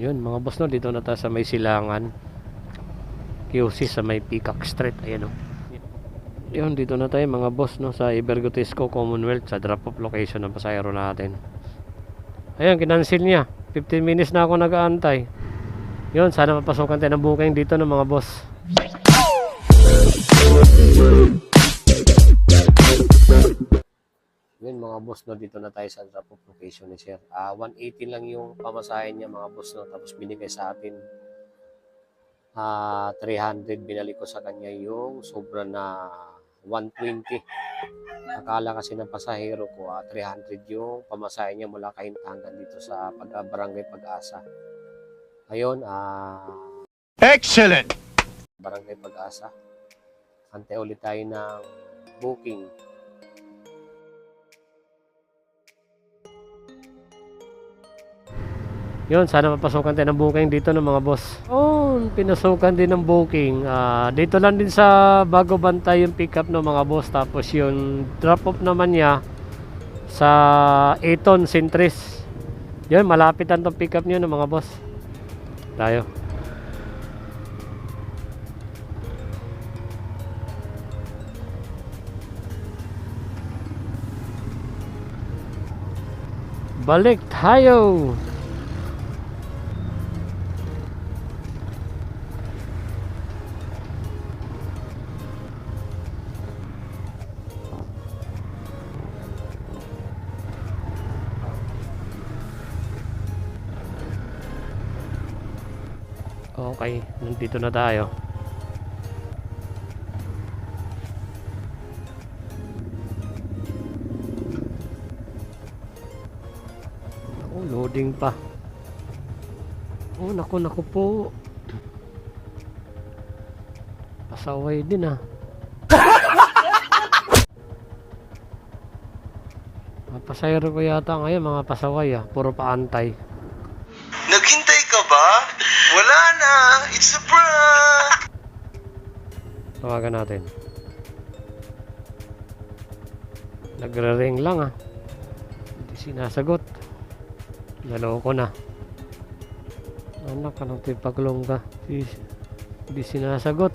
Yun mga boss no, dito na tayo sa may silangan. QC sa may Peacock Street. Ayan o. Yun, dito na tayo mga boss no, sa Ibergotesco Commonwealth sa drop off location ng pasayro natin. Ayun, kinansil niya. 15 minutes na ako nag-aantay. Yun, sana mapasokan tayo ng booking dito ng mga boss. Mga boss no, dito na tayo sa drop off location ni Sir. Ah, 180 lang yung pamasahin niya mga boss no, tapos binigay sa atin ah 300 binalik ko sa kanya yung sobra na 120. Akala kasi ng pasahero ko ah, 300 yung pamasahin niya mula Kaintangan dito sa pag Barangay Pag-asa. Ayun, ah Excellent! Barangay Pag-asa. Antay ulit tayo ng booking. Yun, sana mapasokan tayo ng booking dito ng mga boss. Oh, pinasukan din ng booking. Ah, dito lang din sa bago bantay yung pick up ng mga boss. Tapos yung drop off naman niya sa Eton Centris. Yun, malapitan tong pick up niyo ng mga boss. Tayo. Balik tayo. Okay, nandito na tayo. Oh, loading pa. Oh, naku, naku po. Pasaway din ah. Pasayro ko yata ngayon, mga pasaway ah. Puro paantay. Naghintay ka ba? Wala na. It's a prank. Tawagan natin. Nagre-ring lang ah. Hindi sinasagot. Naloko na. Anak, anong tipaglong ka? Hindi, sinasagot.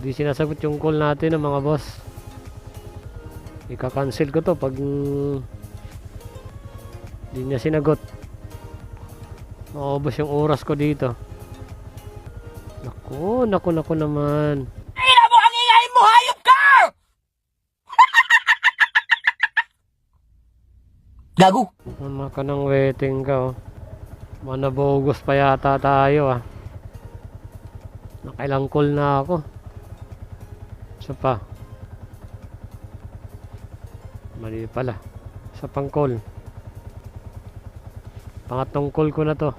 Hindi sinasagot yung call natin ng mga boss. Ika-cancel ko to pag hindi niya sinagot. Maubos yung oras ko dito. Naku, naku, naku naman. Ina mo ang ingay mo, hayop ka! Gago. Ano ka ng waiting ka oh. Manabogos pa yata tayo ah. Nakailang call na ako. Isa pa. Mali pala. Isa pang call. Pangatlong call ko na to.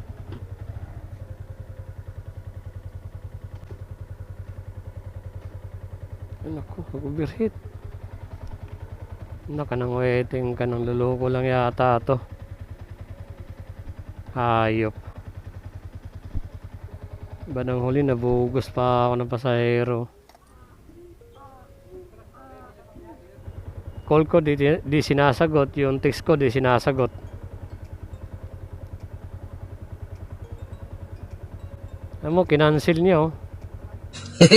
Naku, mag-overheat. Naka nang waiting ka ng luloko lang yata to. Hayop. Ba nang huli nabugos pa ako ng pasahero. Call ko di, di sinasagot, yung text ko di sinasagot. Alam mo, kinancel niya oh.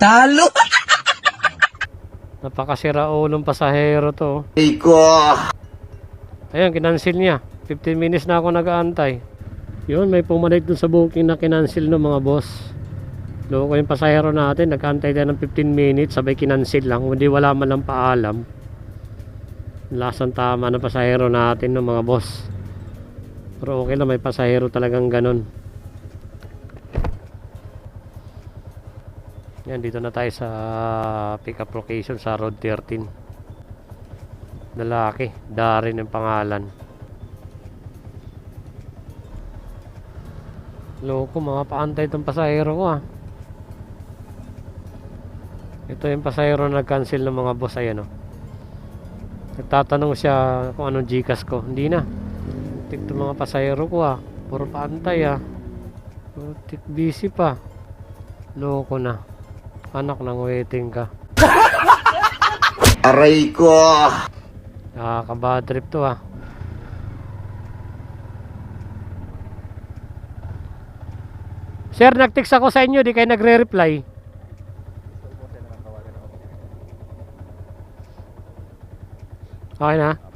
Talo. Napakasira ulong pasahero to. oh. Iko. Ayun, kinancel niya. 15 minutes na ako nag-aantay. Yun, may pumalit dun sa booking na kinancel ng mga boss. Loko yung pasahero natin, nag-aantay tayo ng 15 minutes, sabay kinancel lang. Hindi wala man lang paalam. Lasang tama ng pasahero natin ng mga boss. Pero okay lang, may pasahero talagang ganun. Yan, dito na tayo sa pick-up location sa Road 13 lalaki Darin ang pangalan. Loko mga paantay itong pasahero ko ah. Ito yung pasahero na nag-cancel ng mga boss ayan oh. Nagtatanong siya kung anong Gcash ko. Hindi na Putik ng mga pasayero ko ha. Puro paantay ah. ha. Putik busy pa. Loko na. Anak ng waiting ka. Aray ko! Ah. Nakakabad trip to ha. Sir, nag-text ako sa inyo, di kayo nagre-reply. Okay na?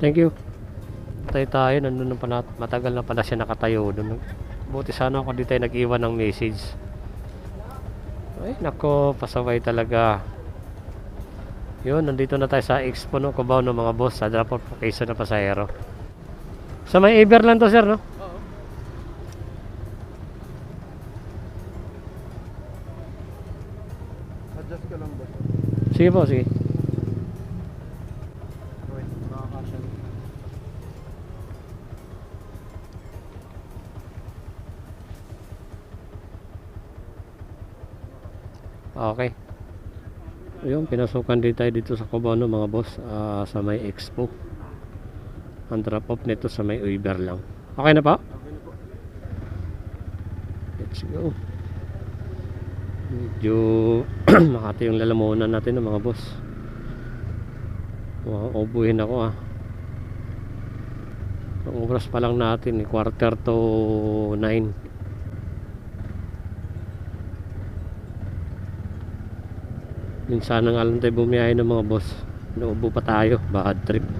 Thank you. Tayo tayo, nandun na pala, matagal na pala siya nakatayo doon. Buti sana ako di tayo nag-iwan ng message. Ay, nako, pasaway talaga. Yun, nandito na tayo sa expo no, Cubao ng mga boss sa off location na pasahero. Sa may Iber lang to, sir, no? Adjust ka lang ba? Sige po, sige. Okay. Ayun, pinasukan din tayo dito sa Cubao no, mga boss ah, sa may expo. Ang drop off nito sa may Uber lang. Okay na pa? Let's go. Medyo makati yung lalamunan natin ng mga boss. Wow, ubuhin ako ah. Ang oras pa lang natin, eh, quarter to 9. Minsan ang alam tayo bumiyahe ng mga boss. Naubo pa tayo, bad trip.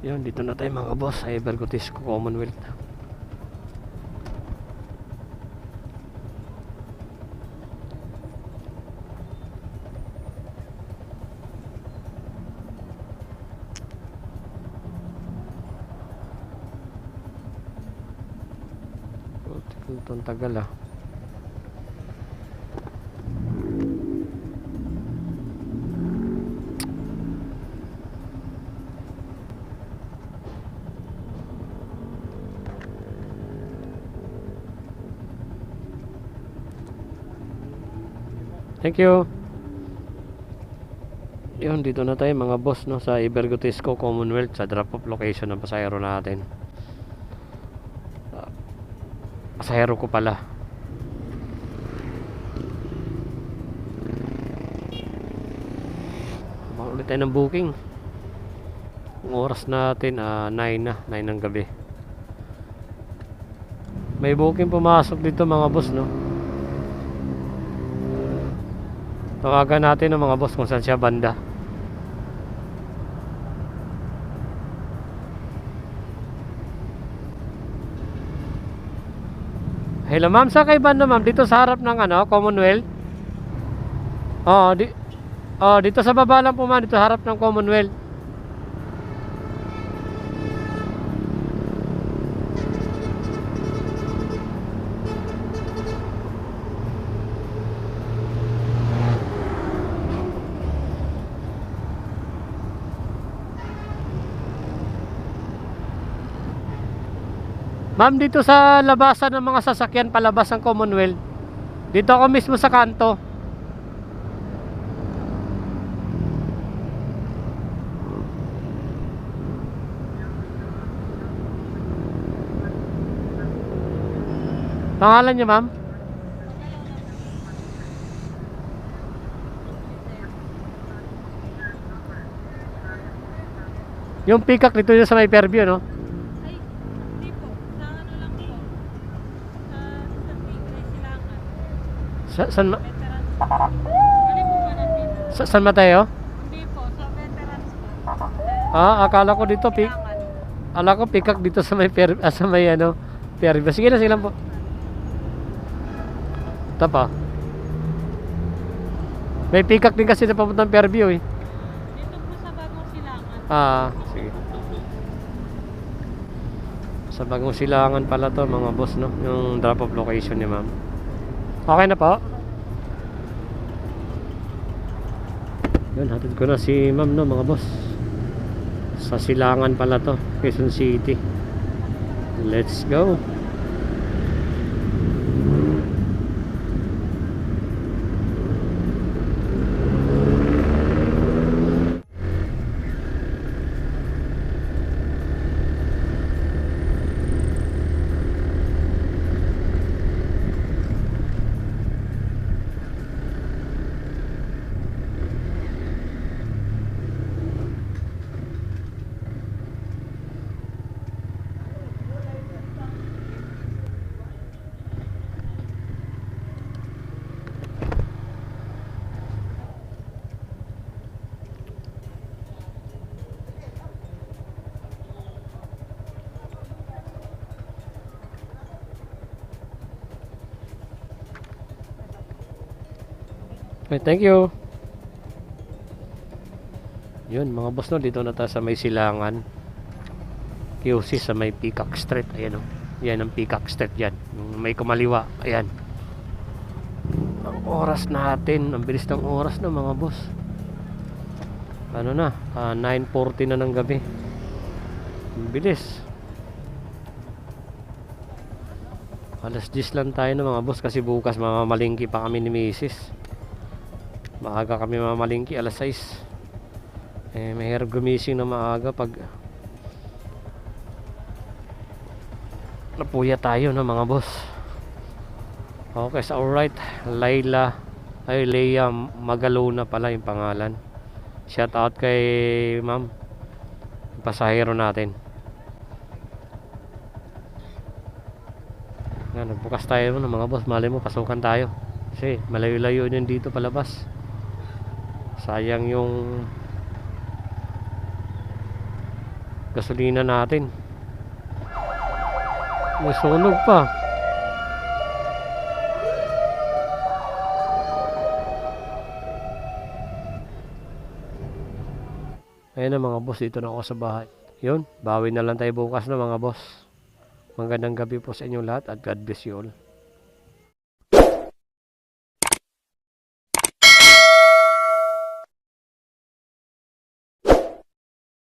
Yun, dito na tayo mga boss sa Evergotisco Commonwealth. Ang tagal ah. Thank you. Yun, dito na tayo mga boss no sa Ibergotisco Commonwealth sa drop off location ng pasahero natin. Ah, pasahero ko pala. Baka ulit tayo ng booking. Ang oras natin ah 9 na, 9 ng gabi. May booking pumasok dito mga boss no. Tawagan natin ng mga boss kung saan siya banda. Hello ma'am, sa kay banda ma'am? Dito sa harap ng ano, Commonwealth? Oo, di Oh, dito sa baba lang po ma'am, dito sa harap ng Commonwealth. Ma'am, dito sa labasan ng mga sasakyan palabas ng Commonwealth. Dito ako mismo sa kanto. Pangalan niya, ma'am? Yung peacock dito yung sa may Fairview, no? Sa, San, Ma- sa San Mateo? Hindi po. Sa veterans po. Ah, akala ko dito, pick. Silangan. Ala ko peacock dito sa may per, ah, sa may ano, Fairview. Sige na, sige lang po. Ito pa. May peacock din kasi na papuntang Fairview eh. Dito po sa bagong silangan. Ah, sige. Sa bagong silangan pala to mga boss no. Yung drop off location ni ma'am. Okay na po. Yun, hatid ko na si ma'am no mga boss. Sa silangan pala to. Quezon City. Let's go. Okay, thank you. Yun, mga boss no, dito na tayo sa may silangan. QC sa may Peacock Street. Ayan o. Yan ang Peacock Street yan. May kumaliwa. Ayan. Ang oras natin. Ang bilis ng oras na mga boss. Ano na? ah, 9.40 na ng gabi. Ang bilis. Alas 10 lang tayo na mga boss kasi bukas mamamalingki pa kami ni Mrs. Maaga kami mamalingki alas 6. Eh, mahirap gumising na maaga pag napuya tayo no mga boss. Okay, so alright. Layla ay Leia Magalona pala yung pangalan. Shout out kay ma'am. Pasahero natin. Nga, nagbukas tayo ng mga boss. Mali mo, pasukan tayo. Kasi malayo-layo yun dito palabas. Sayang yung gasolina natin. May sunog pa. Ayun na mga boss, dito na ako sa bahay. Yun, bawi na lang tayo bukas na mga boss. Magandang gabi po sa inyong lahat at God bless you all.